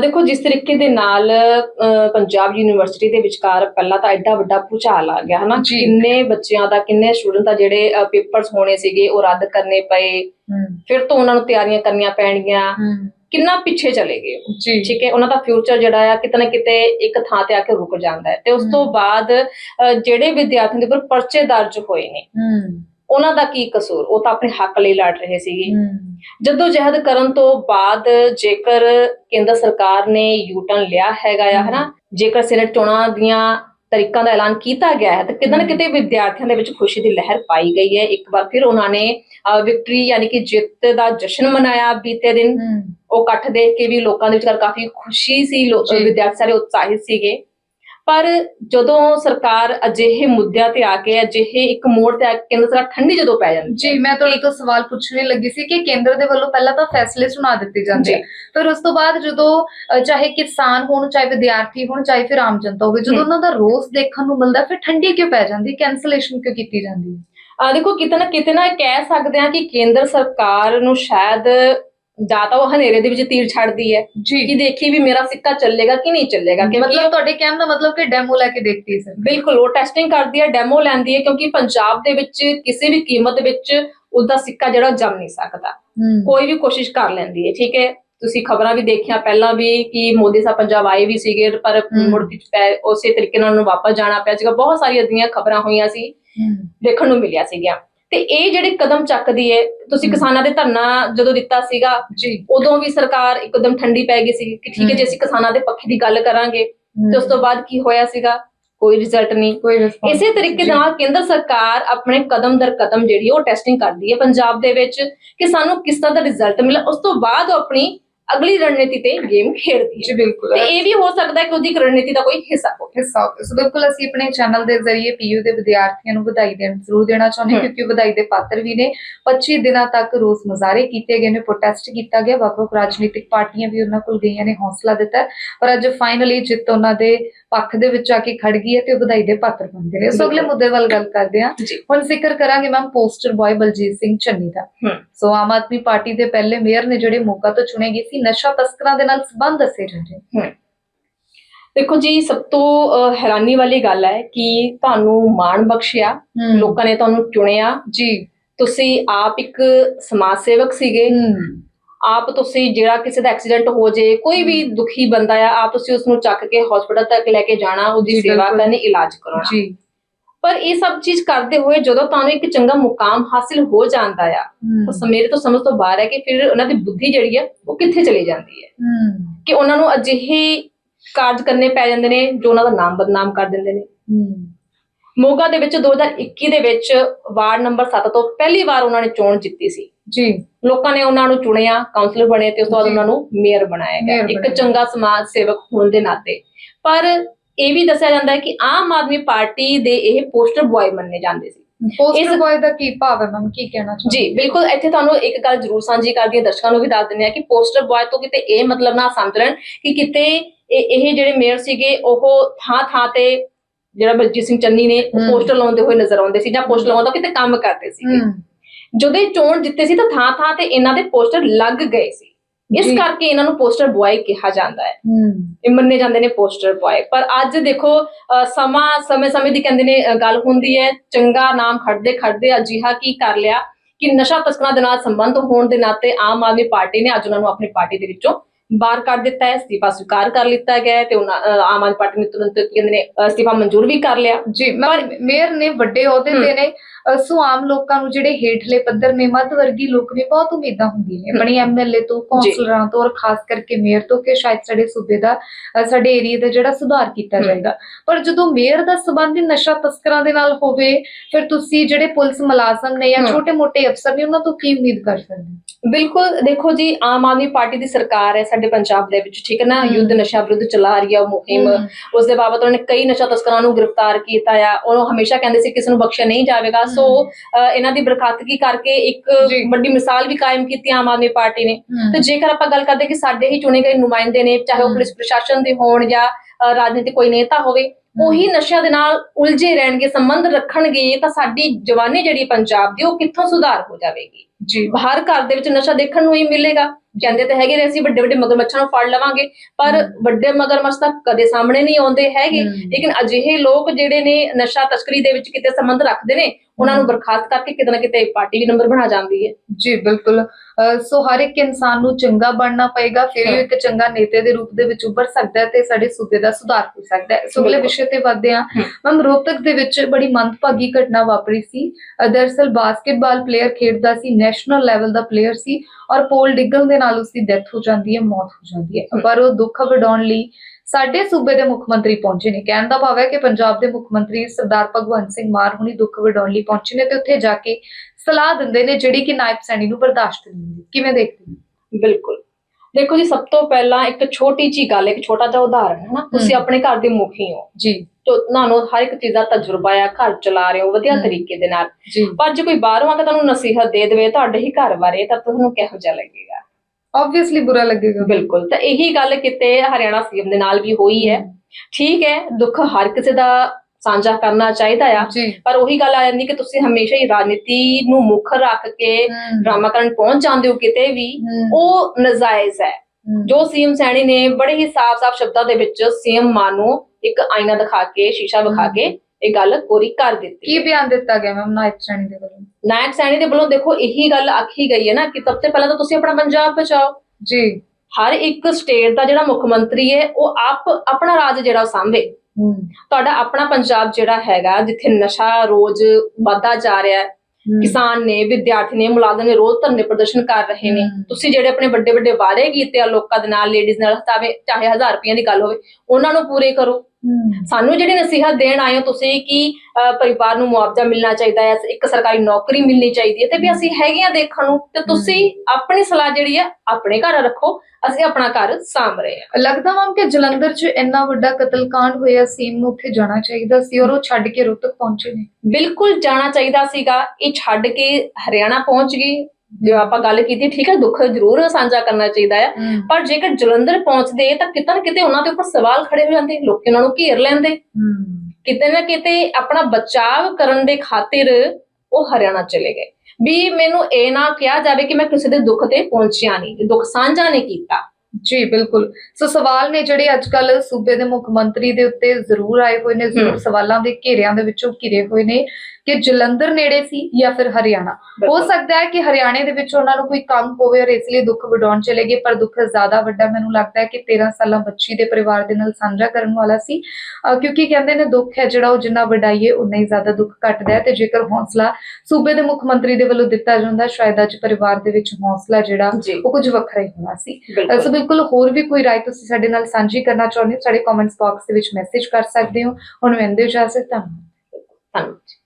ਦੇਖੋ ਜਿਸ ਤਰੀਕੇ ਦੇ ਨਾਲ ਪੰਜਾਬ ਯੂਨੀਵਰਸਿਟੀ ਦੇ ਵਿਚਕਾਰ ਪਹਿਲਾਂ ਤਾਂ ਐਡਾ ਵੱਡਾ ਭੂਚਾਲ ਆ ਗਿਆ ਹਨਾ। ਕਿੰਨੇ ਬੱਚਿਆਂ ਦਾ ਕਿੰਨੇ ਸਟੂਡੈਂਟ ਦਾ ਜਿਹੜੇ ਪੇਪਰਸ ਹੋਣੇ ਸੀਗੇ ਉਹ ਰੱਦ ਕਰਨੇ ਪਏ। ਫਿਰ ਤੋਂ ਉਹਨਾਂ ਨੂੰ ਤਿਆਰੀਆਂ ਕਰਨੀਆਂ ਪੈਣਗੀਆਂ। ਕਿੰਨਾ ਪਿੱਛੇ ਚਲੇ ਗਏ। ਜੀ। ਠੀਕ ਹੈ ਉਹਨਾਂ ਦਾ ਫਿਊਚਰ ਜਿਹੜਾ ਆ ਕਿਤੇ ਨਾ ਕਿਤੇ ਇੱਕ ਥਾਂ ਤੇ ਆ ਕੇ ਰੁਕ ਜਾਂਦਾ ਹੈ। ਤੇ ਉਸ ਤੋਂ। ਬਾਅਦ ਜਿਹੜੇ ਵਿਦਿਆਰਥੀਆਂ ਦੇ ਉੱਪਰ ਪਰਚੇ ਦਰਜ ਹੋਏ ਨੇ ਉਹਨਾਂ ਦਾ ਕੀ ਕਸੂਰ? ਉਹ ਤਾਂ ਆਪਣੇ ਹੱਕ ਲਈ ਲੜ ਰਹੇ ਸੀਗੇ। ਜਦੋਂ ਜਹਿਦ ਕਰਨ ਤੋਂ ਬਾਅਦ ਜੇਕਰ ਕੇਂਦਰ ਸਰਕਾਰ ਨੇ ਯੂ ਟਰਨ ਲਿਆ ਹੈਗਾ ਆ ਹਨਾ ਜੇਕਰ ਸੈਨੇਟ ਚੋਣਾਂ ਦੀਆਂ ਤਰੀਕਾਂ ਦਾ ਐਲਾਨ ਕੀਤਾ ਗਿਆ ਹੈ ਤਾਂ ਕਿਤੇ ਨਾ ਕਿਤੇ ਵਿਦਿਆਰਥੀਆਂ ਦੇ ਵਿੱਚ ਖੁਸ਼ੀ ਦੀ ਲਹਿਰ ਪਾਈ ਗਈ ਹੈ। ਇੱਕ ਵਾਰ ਫਿਰ ਉਹਨਾਂ ਨੇ ਵਿਕਟਰੀ ਯਾਨੀ ਕਿ ਜਿੱਤ ਦਾ ਜਸ਼ਨ ਮਨਾਇਆ ਬੀਤੇ ਦਿਨ। ਉਹ ਇਕੱਠ ਦੇਖ ਕੇ ਵੀ ਲੋਕਾਂ ਦੇ ਵਿਚਕਾਰ ਕਾਫੀ ਖੁਸ਼ੀ ਸੀ। ਵਿਦਿਆਰਥੀ ਸਾਰੇ ਉਤਸ਼ਾਹਿਤ ਸੀਗੇ ਪਰ ਜਦੋਂ ਸਰਕਾਰ ਅਜਿਹੇ ਮੁੱਦਿਆਂ ਤੇ ਆ ਕੇ ਅਜਿਹੇ ਇੱਕ ਮੋੜ ਤੇ ਆ ਕੇ ਕੇਂਦਰ ਸਰਕਾਰ ਠੰਡੀ ਜਦੋਂ ਪੈ ਜਾਂਦੀ ਜੀ ਮੈਂ ਤੁਹਾਡੇ ਤੋਂ ਸਵਾਲ ਪੁੱਛਣੇ ਲੱਗੀ ਸੀ ਕਿ ਕੇਂਦਰ ਦੇ ਵੱਲੋਂ ਪਹਿਲਾਂ ਤਾਂ ਫੈਸਲੇ ਸੁਣਾ ਦਿੱਤੇ ਜਾਂਦੇ। ਫਿਰ ਉਸ ਤੋਂ ਬਾਅਦ ਜਦੋਂ ਚਾਹੇ ਕਿਸਾਨ ਹੋਣ ਚਾਹੇ ਵਿਦਿਆਰਥੀ ਹੋਣ ਚਾਹੇ ਫਿਰ ਆਮ ਜਨਤਾ ਹੋਵੇ ਜਦੋਂ। ਉਹਨਾਂ ਦਾ ਰੋਸ ਦੇਖਣ ਨੂੰ ਮਿਲਦਾ ਫਿਰ ਠੰਡੀ ਕਿਉਂ ਪੈ ਜਾਂਦੀ ਕੈਂਸਲੇਸ਼ਨ ਕਿਉਂ ਕੀਤੀ ਜਾਂਦੀ ਆ ਦੇਖੋ ਕਿਤੇ ਨਾ ਕਿਤੇ ਨਾ ਕਹਿ ਸਕਦੇ ਆ ਕਿ ਕੇਂਦਰ ਸਰਕਾਰ ਨੂੰ ਸ਼ਾਇਦ ਜਾਂ ਤਾਂ ਉਹ ਹਨੇਰੇ ਦੇ ਵਿੱਚ ਤੀਰ ਛੱਡਦੀ ਹੈ ਕਿ ਦੇਖੀ ਵੀ ਮੇਰਾ ਸਿੱਕਾ ਚੱਲੇਗਾ ਕਿ ਨਹੀਂ ਚੱਲੇਗਾ ਕਿ ਮਤਲਬ ਤੁਹਾਡੇ ਕਹਿਣ ਦਾ ਮਤਲਬ ਕਿ ਡੈਮੋ ਲੈ ਕੇ ਦੇਖਦੀ ਹੈ ਸਰ ਬਿਲਕੁਲ ਉਹ ਟੈਸਟਿੰਗ ਕਰਦੀ ਹੈ ਡੈਮੋ ਲੈਂਦੀ ਹੈ ਕਿਉਂਕਿ ਪੰਜਾਬ ਦੇ ਵਿੱਚ ਕਿਸੇ ਵੀ ਕੀਮਤ ਵਿੱਚ ਉਹਦਾ ਸਿੱਕਾ ਜਿਹੜਾ ਉਹ ਜੰਮ ਨਹੀਂ ਸਕਦਾ। ਕੋਈ ਵੀ ਕੋਸ਼ਿਸ਼ ਕਰ ਲੈਂਦੀ ਹੈ ਠੀਕ ਹੈ? ਤੁਸੀਂ ਖਬਰਾਂ ਵੀ ਦੇਖਿਆ ਪਹਿਲਾਂ ਵੀ ਕਿ ਮੋਦੀ ਸਾਹਿਬ ਪੰਜਾਬ ਆਏ ਵੀ ਸੀਗੇ ਪਰ ਹਮ। ਮੁੜ ਕੇ ਪੈ- ਉਸੇ ਤਰੀਕੇ ਨਾਲ ਉਹਨੂੰ ਵਾਪਸ ਜਾਣਾ ਪਿਆ ਸੀਗਾ। ਬਹੁਤ ਸਾਰੀਆਂ ਅਦੀਆਂ ਖਬਰਾਂ ਹੋਈਆਂ ਸੀ ਦੇਖਣ ਨੂੰ ਮਿਲਿਆ ਸੀਗਾ ਤੇ ਇਹ ਜਿਹੜੇ ਕਦਮ ਚੱਕਦੀ ਹੈ ਤੁਸੀਂ। ਕਿਸਾਨਾਂ ਦੇ ਧਰਨਾ ਜਦੋਂ ਦਿੱਤਾ ਸੀਗਾ ਜੀ ਉਦੋਂ ਵੀ ਸਰਕਾਰ ਇੱਕਦਮ ਠੰਡੀ ਪੈ ਗਈ ਸੀ ਕਿ ਠੀਕ ਹੈ ਜੇ। ਅਸੀਂ ਕਿਸਾਨਾਂ ਦੇ ਪੱਖ ਦੀ ਗੱਲ ਕਰਾਂਗੇ ਤੇ ਉਸ ਤੋਂ ਬਾਅਦ ਕੀ ਹੋਇਆ ਸੀਗਾ ਕੋਈ ਰਿਜ਼ਲਟ ਨਹੀਂ ਕੋਈ ਇਸੇ ਤਰੀਕੇ। ਨਾਲ ਕੇਂਦਰ ਸਰਕਾਰ ਆਪਣੇ ਕਦਮ ਦਰ ਕਦਮ ਜਿਹੜੀ ਉਹ ਟੈਸਟਿੰਗ ਕਰਦੀ ਹੈ ਪੰਜਾਬ ਦੇ ਵਿੱਚ ਕਿ ਸਾਨੂੰ ਕਿਸ ਤਰ੍ਹਾਂ ਦਾ ਰਿਜ਼ਲਟ ਮਿਲਿਆ ਉਸ ਤੋਂ ਬਾਅਦ ਉਹ ਆਪਣੀ ਅਗਲੀ ਰਣਨੀਤੀ ਤੇ ਗੇਮ ਖੇਡਦੀ ਜੀ ਬਿਲਕੁਲ ਤੇ ਇਹ ਵੀ ਹੋ ਸਕਦਾ ਹੈ ਕਿ ਉਹਦੀ ਰਣਨੀਤੀ ਦਾ ਕੋਈ ਹਿੱਸਾ ਹੋਵੇ ਹਿੱਸਾ ਹੋਵੇ। ਸੋ ਬਿਲਕੁਲ ਅਸੀਂ ਆਪਣੇ ਚੈਨਲ ਦੇ ਜ਼ਰੀਏ ਪੀਯੂ ਦੇ ਵਿਦਿਆਰਥੀਆਂ ਨੂੰ ਵਧਾਈ ਦੇਣ ਜ਼ਰੂਰ ਦੇਣਾ ਚਾਹੁੰਦੇ। ਕਿਉਂਕਿ ਵਧਾਈ ਦੇ ਪਾਤਰ ਵੀ ਨੇ 25 ਦਿਨਾਂ ਤੱਕ ਰੋਸ ਮੁਜ਼ਾਹਰੇ ਕੀਤੇ ਗਏ ਨੇ ਪ੍ਰੋਟੈਸਟ ਕੀਤਾ ਗਿਆ ਵੱਖ-ਵੱਖ ਰਾਜਨੀਤਿਕ ਪਾਰਟੀਆਂ ਵੀ ਉਹਨਾਂ ਕੋਲ ਗਈਆਂ ਨੇ ਹੌਸਲਾ ਦਿੱਤਾ। ਪਰ ਅੱਜ ਫਾਈਨਲੀ ਜਿੱਤ ਉਹਨਾਂ ਦੇ ਪੱਖ ਦੇ ਵਿੱਚ ਆ ਕੇ ਖੜ ਗਈ ਹੈ ਤੇ ਵਧਾਈ ਦੇ ਪਾਤਰ ਬਣਦੇ ਨੇ। ਸੋ ਅਗਲੇ। ਮੁੱਦੇ ਵੱਲ ਗੱਲ ਕਰਦੇ ਹਾਂ। ਹੁਣ ਜ਼ਿਕਰ ਕਰਾਂਗੇ ma'am poster boy Baljit Singh Channi ਦਾ। ਸੋ ਆਮ ਆਦਮੀ ਪਾਰਟੀ ਦੇ ਪਹਿਲੇ ਮੇਅਰ ਨੇ ਜਿਹੜੇ ਮੋਗਾ ਤੋਂ ਚੁਣੇ ਗਏ ਸੀ ਨਸ਼ਾ ਤਸਕਰਾਂ ਦੇ ਨਾਲ ਸੰਬੰਧ ਜਾ ਰਹੇ। ਦੇਖੋ ਜੀ ਸਭ ਤੋਂ ਹੈਰਾਨੀ ਵਾਲੀ ਗੱਲ ਹੈ ਕਿ ਤੁਹਾਨੂੰ ਮਾਣ ਬਖਸ਼ਿਆ ਲੋਕਾਂ ਨੇ ਤੁਹਾਨੂੰ ਚੁਣਿਆ। ਜੀ। ਤੁਸੀਂ ਆਪ ਇੱਕ ਸਮਾਜ ਸੇਵਕ ਸੀਗੇ। ਆਪ ਤੁਸੀਂ ਜਿਹੜਾ ਕਿਸੇ ਦਾ ਐਕਸੀਡੈਂਟ ਹੋ ਜੇ ਕੋਈ ਵੀ ਦੁਖੀ ਬੰਦਾ ਆ ਆਪ ਤੁਸੀਂ ਉਸ ਨੂੰ ਚੱਕ ਕੇ ਹਸਪੀਟਲ ਤੱਕ ਲੈ ਕੇ ਜਾਣਾ ਉਹਦੀ ਸੇਵਾ। ਕਰਨੀ ਇਲਾਜ ਕਰਾਉਣਾ। ਜੀ। ਪਰ ਇਹ ਸਭ ਚੀਜ਼ ਕਰਦੇ ਹੋਏ ਜਦੋਂ ਤੁਹਾਨੂੰ ਇੱਕ ਚੰਗਾ ਮੁਕਾਮ ਹਾਸਿਲ ਹੋ ਜਾਂਦਾ ਆ ਤਾਂ ਮੇਰੇ ਤੋਂ ਸਮਝ ਤੋਂ ਬਾਹਰ ਹੈ ਕਿ ਫਿਰ ਉਹਨਾਂ ਦੀ ਬੁੱਧੀ ਜਿਹੜੀ ਹੈ ਉਹ ਕਿੱਥੇ ਚਲੀ ਜਾਂਦੀ ਹੈ। ਕਿ ਉਹਨਾਂ ਨੂੰ ਅਜਿਹੇ ਕਾਰਜ ਕਰਨੇ ਪੈ ਜਾਂਦੇ ਨੇ ਜੋ ਉਹਨਾਂ ਦਾ ਨਾਮ ਬਦਨਾਮ ਕਰ ਦਿੰਦੇ ਨੇ। ਮੋਗਾ ਦੇ ਵਿੱਚ 2021 ਦੇ ਵਿੱਚ ਵਾਰਡ ਨੰਬਰ 7 ਤੋਂ ਪਹਿਲੀ ਵਾਰ ਉਹਨਾਂ ਨੇ ਚੋਣ ਜਿੱਤੀ ਸੀ। ਜੀ। ਲੋਕਾਂ ਨੇ ਉਹਨਾਂ ਨੂੰ ਚੁਣਿਆ ਕਾਉਂਸਲਰ ਬਣੇ ਤੇ ਉਸ ਤੋਂ ਬਾਅਦ। ਉਹਨਾਂ ਨੂੰ ਮੇਅਰ ਬਣਾਇਆ ਗਿਆ। ਇੱਕ। ਚੰਗਾ ਸਮਾਜ ਸੇਵਕ ਹੋਣ ਦੇ ਨਾਤੇ। ਪਰ ਇਹ ਵੀ ਦੱਸਿਆ ਜਾਂਦਾ ਹੈ ਕਿ ਆਮ ਆਦਮੀ ਪਾਰਟੀ ਦੇ ਇਹ ਪੋਸਟਰ ਬੁਆਏ ਮੰਨੇ ਜਾਂਦੇ ਸੀ। ਪੋਸਟਰ ਇਸ- ਬॉय ਦਾ ਕੀ ਭਾਵ ਹੈ ਮੈਮ? ਕੀ ਕਹਿਣਾ ਚਾਹੁੰਦੇ ਜੀ ਬਿਲਕੁਲ ਇੱਥੇ ਤੁਹਾਨੂੰ ਇੱਕ ਗੱਲ ਜ਼ਰੂਰ ਸਾਂਝੀ ਕਰਦੀ ਹਾਂ ਦਰਸ਼ਕਾਂ ਨੂੰ ਵੀ ਦੱਸ ਦਿੰਦੇ ਆ ਕਿ ਪੋਸਟਰ ਬੁਆਏ ਤੋਂ ਕਿਤੇ ਇਹ ਮਤਲਬ ਨਾ ਸਮਝ ਲੈਣ ਕਿ ਕਿਤੇ ਇਹ ਜਿਹੜੇ ਮੇਅਰ ਸੀਗੇ ਉਹ ਥਾਂ ਥਾਂ ਤੇ ਜਿਹੜਾ ਬਲਜੀਤ ਸਿੰਘ ਚੰਨੀ ਨੇ। ਪੋਸਟਰ ਲਾਉਂਦੇ ਹੋਏ ਨਜ਼ਰ ਆਉਂਦੇ ਸੀ ਜਾਂ ਪੋਸਟਰ ਲਾਉਂਦਾ ਕਿਤੇ ਕੰਮ ਕਰਦੇ ਹਮ ਜਦੋਂ ਇਹ ਚੋਣ ਜਿੱਤੇ ਸੀ ਤਾਂ ਥਾਂ ਥਾਂ ਤੇ ਇਹਨਾਂ ਦੇ ਪੋਸਟਰ ਲੱਗ ਗਏ ਸੀ। ਇਸ। ਕਰਕੇ ਇਹਨਾਂ ਨੂੰ ਪੋਸਟਰ ਬੁਆਏ ਕਿਹਾ ਜਾਂਦਾ ਹੈ। ਇਹ ਮੰਨੇ ਜਾਂਦੇ ਨੇ ਪੋਸਟਰ ਬੁਆਏ। ਪਰ ਅੱਜ ਦੇਖੋ ਸਮਾਂ ਸਮੇਂ ਸਮੇਂ ਦੀ ਕਹਿੰਦੇ ਨੇ ਗੱਲ ਹੁੰਦੀ ਹੈ ਚੰਗਾ ਨਾਮ ਖੜਦੇ ਖੜਦੇ ਅਜਿਹਾ ਕੀ ਕਰ ਲਿਆ ਕਿ ਨਸ਼ਾ ਤਸਕਰਾਂ ਦੇ ਨਾਲ ਸੰਬੰਧ ਹੋਣ ਦੇ ਨਾਤੇ ਆਮ ਆਦਮੀ ਪਾਰਟੀ ਨੇ ਅੱਜ ਉਹਨਾਂ ਨੂੰ ਆਪਣੀ ਪਾਰਟੀ ਦੇ ਵਿੱਚੋਂ ਬਾਹਰ ਕਰ ਦਿੱਤਾ ਹੈ ਅਸਤੀਫਾ ਸਵੀਕਾਰ ਕਰ ਲਿੱਤਾ ਗਿਆ ਹੈ ਤੇ ਉਹਨਾਂ ਆਮ ਆਦਮੀ ਪਾਰਟੀ ਨੇ ਤੁਰੰਤ ਕਹਿੰਦੇ ਨੇ ਅਸਤੀਫਾ ਮਨਜ਼ੂਰ ਵੀ ਕਰ ਲਿਆ। ਜੀ ਮੈਂ ਮੇਅਰ ਨੇ ਵੱਡੇ ਅਹੁਦੇ ਤੇ ਨੇ। ਸੋ ਆਮ ਲੋਕਾਂ ਨੂੰ ਜਿਹੜੇ ਹੇਠਲੇ ਪੱਧਰ ਨੇ ਮੱਧ ਵਰਗੀ ਲੋਕ ਨੇ ਬਹੁਤ ਉਮੀਦਾਂ ਹੁੰਦੀਆਂ ਨੇ ਆਪਣੀ ਐਮਐਲਏ ਤੋਂ ਕੌਂਸਲਰਾਂ ਤੋਂ ਔਰ ਖਾਸ ਕਰਕੇ ਮੇਅਰ ਤੋਂ ਕਿ ਸ਼ਾਇਦ ਸਾਡੇ ਸੂਬੇ ਦਾ ਸਾਡੇ ਏਰੀਆ ਦਾ ਜਿਹੜਾ ਸੁਧਾਰ ਕੀਤਾ। ਜਾਏਗਾ ਪਰ ਜਦੋਂ ਮੇਅਰ ਦਾ ਸਬੰਧ ਹੀ ਨਸ਼ਾ ਤਸਕਰਾਂ ਦੇ ਨਾਲ ਹੋਵੇ ਫਿਰ ਤੁਸੀਂ ਜਿਹੜੇ ਪੁਲਿਸ ਮੁਲਾਜ਼ਮ ਨੇ ਜਾਂ। ਛੋਟੇ-ਮੋਟੇ ਅਫਸਰ ਨੇ ਉਹਨਾਂ ਤੋਂ ਕੀ ਉਮੀਦ ਕਰ ਸਕਦੇ? ਬਿਲਕੁਲ ਦੇਖੋ ਜੀ ਆਮ ਆਦਮੀ ਪਾਰਟੀ ਦੀ ਸਰਕਾਰ ਹੈ ਸਾਡੇ ਪੰਜਾਬ ਦੇ ਵਿੱਚ ਠੀਕ ਹੈ ਨਾ। ਯੁੱਧ ਨਸ਼ਾ ਵਿਰੁੱਧ ਚਲਾ ਰਹੀ ਹੈ ਉਹ ਮੁਹਿੰਮ ਹਮ। ਉਸ ਦੇ ਬਾਬਤ ਉਹਨਾਂ ਨੇ ਕਈ ਨਸ਼ਾ ਤਸਕਰਾਂ ਨੂੰ ਗ੍ਰਿਫਤਾਰ ਕੀਤਾ ਆ ਉਹ ਹਮੇਸ਼ਾ ਕਹਿੰਦੇ ਸੀ ਕਿਸੇ ਨੂੰ ਬਖਸ਼ਿਆ ਨਹੀਂ ਜਾਵੇਗਾ ਸੋ ਇਹਨਾਂ ਦੀ ਬਰਖਾਸਤਗੀ ਕਰਕੇ ਇੱਕ। ਵੱਡੀ ਮਿਸਾਲ ਵੀ ਕਾਇਮ ਕੀਤੀ ਆਮ ਆਦਮੀ ਪਾਰਟੀ ਨੇ। ਤੇ ਜੇਕਰ ਆਪਾਂ ਗੱਲ ਕਰਦੇ ਕਿ ਸਾਡੇ ਹੀ ਚੁਣੇ ਗਏ ਨੁਮਾਇੰਦੇ ਨੇ ਚਾਹੇ ਉਹ। ਪੁਲਿਸ ਪ੍ਰਸ਼ਾਸਨ ਦੇ ਹੋਣ ਜਾਂ ਰਾਜਨੀਤਿਕ ਕੋਈ ਨੇਤਾ ਹੋਵੇ ਉਹੀ ਨਸ਼ਿਆਂ ਦੇ ਨਾਲ ਉਲਝੇ ਰਹਿਣਗੇ ਸੰਬੰਧ ਰੱਖਣਗੇ ਤਾਂ ਸਾਡੀ ਜਵਾਨੀ ਜਿਹੜੀ ਪੰਜਾਬ ਦੀ ਉਹ ਕਿੱਥੋਂ ਸੁਧਾਰ ਹੋ ਜਾਵੇਗੀ ਜੀ ਬਾਹਰ ਘਰ ਦੇ ਵਿੱਚ ਨਸ਼ਾ ਦੇਖਣ ਨੂੰ ਹੀ ਮਿਲੇਗਾ ਕਹਿੰਦੇ ਤਾਂ ਹੈਗੇ ਨੇ ਅਸੀਂ ਵੱਡੇ ਵੱਡੇ ਮਗਰਮੱਛਾਂ ਨੂੰ ਫੜ ਲਵਾਂਗੇ ਪਰ। ਵੱਡੇ ਮਗਰਮੱਛ ਤਾਂ ਕਦੇ ਸਾਹਮਣੇ ਨਹੀਂ ਆਉਂਦੇ ਹੈਗੇ। ਲੇਕਿਨ ਅਜਿਹੇ ਲੋਕ ਜਿਹੜੇ ਨੇ ਨਸ਼ਾ ਤਸਕਰੀ ਦੇ ਵਿੱਚ ਕਿਤੇ ਸੰਬੰਧ ਰੱਖਦੇ ਨੇ ਉਹਨਾਂ ਨੂੰ। ਬਰਖਾਸਤ ਕਰਕੇ ਕਿਤੇ ਨਾ ਕਿਤੇ ਪਾਰਟੀ ਵੀ ਨੰਬਰ ਬਣਾ ਜਾਂਦੀ ਹੈ ਜੀ ਬਿਲਕੁਲ ਸੋ ਹਰ ਇੱਕ ਇਨਸਾਨ ਨੂੰ ਚੰਗਾ ਬਣਨਾ ਪਏਗਾ ਫਿਰ ਹੀ। ਇੱਕ ਚੰਗਾ ਨੇਤੇ ਦੇ ਰੂਪ ਦੇ ਵਿੱਚ ਉੱਭਰ ਸਕਦਾ ਹੈ ਤੇ ਸਾਡੇ ਸੂਬੇ ਦਾ ਸੁਧਾਰ ਹੋ ਸਕਦਾ ਹੈ ਸੋ ਅਗਲੇ। ਵਿਸ਼ੇ ਤੇ ਵਧਦੇ ਹਾਂ। ਮੈਮ ਰੋਹਤਕ ਦੇ ਵਿੱਚ ਬੜੀ ਮੰਦਭਾਗੀ ਘਟਨਾ ਵਾਪਰੀ ਸੀ ਅਹ ਦਰਅਸਲ ਬਾਸਕਟਬਾਲ ਪਲੇਅਰ ਖੇਡਦਾ ਸੀ ਨੈਸ਼ਨਲ ਲੈਵਲ ਦਾ ਪਲੇਅਰ ਸੀ ਔਰ ਪੋਲ ਡਿੱਗਣ ਦੇ ਨਾਲ ਉਸ ਦੀ ਡੈਥ ਹੋ ਜਾਂਦੀ ਹੈ ਮੌਤ ਹੋ ਜਾਂਦੀ ਹੈ। ਪਰ ਉਹ ਦੁੱਖ ਵਡਾਉਣ ਲਈ ਸਾਡੇ ਸੂਬੇ ਦੇ ਮੁੱਖ ਮੰਤਰੀ ਪਹੁੰਚੇ ਨੇ। ਕਹਿਣ ਦਾ ਭਾਵ ਹੈ ਕਿ ਪੰਜਾਬ ਦੇ ਮੁੱਖ ਮੰਤਰੀ ਸਰਦਾਰ ਭਗਵੰਤ ਸਿੰਘ ਮਾਨ ਹੁਣੀ ਦੁੱਖ ਵਡਾਉਣ ਲਈ ਪਹੁੰਚੇ ਨੇ ਤੇ ਉੱਥੇ ਜਾ ਕੇ ਸਲਾਹ ਦਿੰਦੇ ਨੇ ਜਿਹੜੀ ਕਿ ਨਾਇਬ ਸੈਣੀ ਨੂੰ ਬਰਦਾਸ਼ਤ ਨਹੀਂ ਹੁੰਦੀ। ਕਿਵੇਂ ਦੇਖਦੇ ਹੋ? ਬਿਲਕੁਲ। ਦੇਖੋ ਜੀ ਸਭ ਤੋਂ ਪਹਿਲਾਂ ਇੱਕ ਛੋਟੀ ਜੀ ਗੱਲ ਇੱਕ ਛੋਟਾ ਜਿਹਾ ਉਦਾਹਰਣ ਹੈ। ਨਾ ਤੁਸੀਂ। ਆਪਣੇ ਘਰ ਦੇ ਮੁਖੀ ਹੋ। ਜੀ। ਤੋ ਤੁਹਾਨੂੰ ਹਰ ਇੱਕ ਚੀਜ਼ ਦਾ ਤਜਰਬਾ ਆ ਘਰ ਚਲਾ ਰਹੇ ਹੋ ਵਧੀਆ। ਤਰੀਕੇ ਦੇ ਨਾਲ। ਪਰ ਜੇ ਕੋਈ ਬਾਹਰੋਂ ਆ ਕੇ ਤੁਹਾਨੂੰ ਨਸੀਹਤ ਦੇ ਦੇਵੇ ਤੁਹਾਡੇ ਹੀ ਘਰ ਬਾਰੇ ਤਾਂ ਤੁਹਾਨੂੰ ਕਿਹੋ ਜਿਹਾ ਲੱਗੇਗਾ? ਆਬਵੀਅਸਲੀ ਬੁਰਾ ਲੱਗੇਗਾ। ਬਿਲਕੁਲ। ਤਾਂ ਇਹੀ ਗੱਲ ਕਿਤੇ ਹਰਿਆਣਾ ਸੀਐਮ ਦੇ ਨਾਲ ਵੀ ਹੋਈ ਹੈ। ਠੀਕ ਹੈ ਦੁੱਖ ਹਰ ਕਿਸੇ ਦਾ ਸਾਂਝਾ ਕਰਨਾ ਚਾਹੀਦਾ ਆ ਪਰ ਉਹੀ ਗੱਲ ਆ ਜਾਂਦੀ ਕਿ ਤੁਸੀਂ ਹਮੇਸ਼ਾ ਹੀ ਰਾਜਨੀਤੀ ਨੂੰ ਮੁੱਖ ਰੱਖ ਕੇ। ਡਰਾਮਾ ਕਰਨ ਪਹੁੰਚ ਜਾਂਦੇ ਹੋ ਕਿਤੇ ਵੀ। ਉਹ ਨਜਾਇਜ਼ ਹੈ। ਜੋ ਸੀਐਮ ਸੈਣੀ ਨੇ ਬੜੇ ਹੀ ਸਾਫ਼-ਸਾਫ਼ ਸ਼ਬਦਾਂ ਦੇ ਵਿੱਚ ਸੀਐਮ ਮਾਨ ਨੂੰ ਇੱਕ ਆਇਨਾ ਦਿਖਾ ਕੇ ਸ਼ੀਸ਼ਾ ਵਿਖਾ ਕੇ ਇਹ ਗੱਲ ਕੋਰੀ ਕਰ ਦਿੱਤੀ ਕੀ ਬਿਆਨ ਦਿੱਤਾ ਗਿਆ ਮੈਮ ਨਾਇਬ ਸੈਣੀ ਦੇ ਵੱਲੋਂ ਨਾਇਕ ਸੈਣੀ ਦੇ ਵੱਲੋਂ ਦੇਖੋ ਇਹੀ ਗੱਲ ਆਖੀ ਗਈ ਹੈ ਨਾ ਕਿ ਸਭ ਤੋਂ ਪਹਿਲਾਂ ਤਾਂ ਤੁਸੀਂ ਆਪਣਾ ਪੰਜਾਬ ਬਚਾਓ ਜੀ ਹਰ ਇੱਕ ਸਟੇਟ ਦਾ ਜਿਹੜਾ ਮੁੱਖ ਮੰਤਰੀ ਹੈ ਉਹ ਆਪ ਆਪਣਾ ਰਾਜ ਜਿਹੜਾ ਸਾਂਭੇ। ਤੁਹਾਡਾ ਆਪਣਾ ਪੰਜਾਬ ਜਿਹੜਾ ਹੈਗਾ ਜਿੱਥੇ ਨਸ਼ਾ ਰੋਜ਼ ਵੱਧਦਾ ਜਾ ਰਿਹਾ ਹੈ। ਕਿਸਾਨ ਨੇ ਵਿਦਿਆਰਥੀ ਨੇ ਮੁਲਾਜ਼ਮ ਨੇ ਰੋਜ਼ ਧਰਨੇ ਪ੍ਰਦਰਸ਼ਨ ਕਰ ਰਹੇ ਨੇ। ਤੁਸੀਂ ਜਿਹੜੇ ਆਪਣੇ ਵੱਡੇ ਵੱਡੇ ਵਾਅਦੇ ਕੀਤੇ ਆ ਲੋਕਾਂ ਦੇ ਨਾਲ ਲੇਡੀਜ਼ ਨਾਲ ਚਾਹੇ ਚਾਹੇ 1000 ਰੁਪਈਆਂ ਦੀ ਗੱਲ ਹੋਵੇ ਉਹਨਾਂ ਨੂੰ ਪੂਰੇ ਕਰੋ। ਸਾਨੂੰ ਜਿਹੜੀ ਨਸੀਹਤ ਦੇਣ ਆਏ ਹੋ ਤੁਸੀਂ ਕਿ ਪਰਿਵਾਰ ਨੂੰ ਮੁਆਵਜ਼ਾ ਮਿਲਣਾ ਚਾਹੀਦਾ ਹੈ ਇੱਕ ਸਰਕਾਰੀ ਨੌਕਰੀ ਮਿਲਣੀ ਚਾਹੀਦੀ ਹੈ ਤੇ ਵੀ ਅਸੀਂ ਹੈਗੇ ਆ ਦੇਖਣ ਨੂੰ ਤੇ ਤੁਸੀਂ ਆਪਣੀ ਸਲਾਹ ਜਿਹੜੀ ਆ ਆਪਣੇ ਘਰ ਰੱਖੋ ਅਸੀਂ ਆਪਣਾ ਘਰ ਸਾਂਭ ਰਹੇ ਹਾਂ। ਲੱਗਦਾ ਮੈਮ ਕਿ ਜਲੰਧਰ 'ਚ ਇੰਨਾ ਵੱਡਾ ਕਤਲकांड ਹੋਇਆ ਸੀਮ ਨੂੰ ਉੱਥੇ ਜਾਣਾ ਚਾਹੀਦਾ ਸੀ ਔਰ ਉਹ ਛੱਡ ਕੇ ਰੋਹਤਕ ਪਹੁੰਚੇ ਨੇ। ਬਿਲਕੁਲ ਜਾਣਾ ਚਾਹੀਦਾ ਸੀਗਾ। ਇਹ ਛੱਡ ਕੇ ਹਰਿਆਣਾ ਪਹੁੰਚ ਗਈ। ਜੋ ਆਪਾਂ ਗੱਲ ਕੀਤੀ ਠੀਕ ਹੈ ਦੁੱਖ ਜ਼ਰੂਰ ਸਾਂਝਾ ਕਰਨਾ ਚਾਹੀਦਾ ਹੈ ਪਰ ਜੇਕਰ ਜਲੰਧਰ ਪਹੁੰਚਦੇ ਤਾਂ ਕਿਤੇ ਨਾ ਕਿਤੇ ਉਹਨਾਂ ਦੇ ਉੱਪਰ ਸਵਾਲ ਖੜੇ ਹੋ ਜਾਂਦੇ। ਲੋਕੀ ਉਹਨਾਂ ਨੂੰ ਘੇਰ ਲੈਂਦੇ। ਕਿਤੇ ਨਾ ਕਿਤੇ ਆਪਣਾ ਬਚਾਵ ਕਰਨ ਦੇ ਖਾਤਰ ਉਹ ਹਰਿਆਣਾ ਚਲੇ ਗਏ। ਵੀ ਮੈਨੂੰ ਇਹ ਨਾ ਕਿਹਾ ਜਾਵੇ ਕਿ ਮੈਂ ਕਿਸੇ ਦੇ ਦੁੱਖ ਤੇ ਪਹੁੰਚਿਆ ਨਹੀਂ ਦੁੱਖ ਸਾਂਝਾ ਨਹੀਂ ਕੀਤਾ। ਜੀ ਬਿਲਕੁਲ। ਸੋ ਸਵਾਲ ਨੇ ਜਿਹੜੇ ਅੱਜ ਕੱਲ ਸੂਬੇ ਦੇ ਮੁੱਖ ਮੰਤਰੀ ਦੇ ਉੱਤੇ ਜ਼ਰੂਰ ਆਏ ਹੋਏ ਨੇ ਜ਼ਰੂਰ। ਸਵਾਲਾਂ ਦੇ ਘੇਰਿਆਂ ਦੇ ਵਿੱਚੋਂ ਘਿਰੇ ਹੋਏ ਨੇ। ਕਿ ਜਲੰਧਰ ਨੇੜੇ ਸੀ ਜਾਂ ਫਿਰ ਹਰਿਆਣਾ। ਹੋ। ਸਕਦਾ ਹੈ ਕਿ ਹਰਿਆਣੇ ਦੇ ਵਿੱਚ ਉਹਨਾਂ ਨੂੰ ਕੋਈ ਕੰਮ ਹੋਵੇ ਔਰ ਇਸ ਲਈ ਦੁੱਖ ਵਡਾਉਣ ਚਲੇ ਗਏ ਪਰ ਦੁੱਖ ਜ਼ਿਆਦਾ ਵੱਡਾ ਮੈਨੂੰ ਲੱਗਦਾ ਹੈ ਕਿ 13 ਸਾਲਾਂ ਬੱਚੀ ਦੇ ਪਰਿਵਾਰ ਦੇ ਨਾਲ ਸਾਂਝਾ ਕਰਨ ਵਾਲਾ ਸੀ। ਕਿਉਂਕਿ ਕਹਿੰਦੇ ਨੇ ਦੁੱਖ ਹੈ ਜਿਹੜਾ ਉਹ ਜਿੰਨਾ ਵਡਾਈਏ ਉਨਾ ਹੀ ਜ਼ਿਆਦਾ ਦੁੱਖ ਘਟਦਾ ਹੈ ਤੇ ਜੇਕਰ ਹੌਸਲਾ ਸੂਬੇ ਦੇ ਮੁੱਖ ਮੰਤਰੀ ਦੇ ਵੱਲੋਂ ਦਿੱਤਾ ਜਾਂਦਾ ਸ਼ਾਇਦ ਅੱਜ ਪਰਿਵਾਰ ਦੇ ਵਿੱਚ ਹੌਸਲਾ ਜਿਹੜਾ ਜੀ। ਉਹ ਕੁਝ ਵੱਖਰਾ ਹੀ ਹੋਣਾ ਸੀ। ਸੋ ਬਿਲਕੁਲ ਹੋਰ ਵੀ ਕੋਈ ਰਾਏ ਤੁਸੀਂ ਸਾਡੇ ਨਾਲ ਸਾਂਝੀ ਕਰਨਾ ਚਾਹੁੰਦੇ ਹੋ ਸਾਡੇ ਕਮੈਂਟਸ ਬਾਕਸ ਦੇ ਵਿੱਚ ਮੈਸੇਜ ਕਰ ਸਕਦੇ ਹੋ। ਹੁਣ ਵੰਦੇ ਇਜਾਜ਼ਤ ਧੰਨਵਾਦ। ਧੰਨਵਾਦ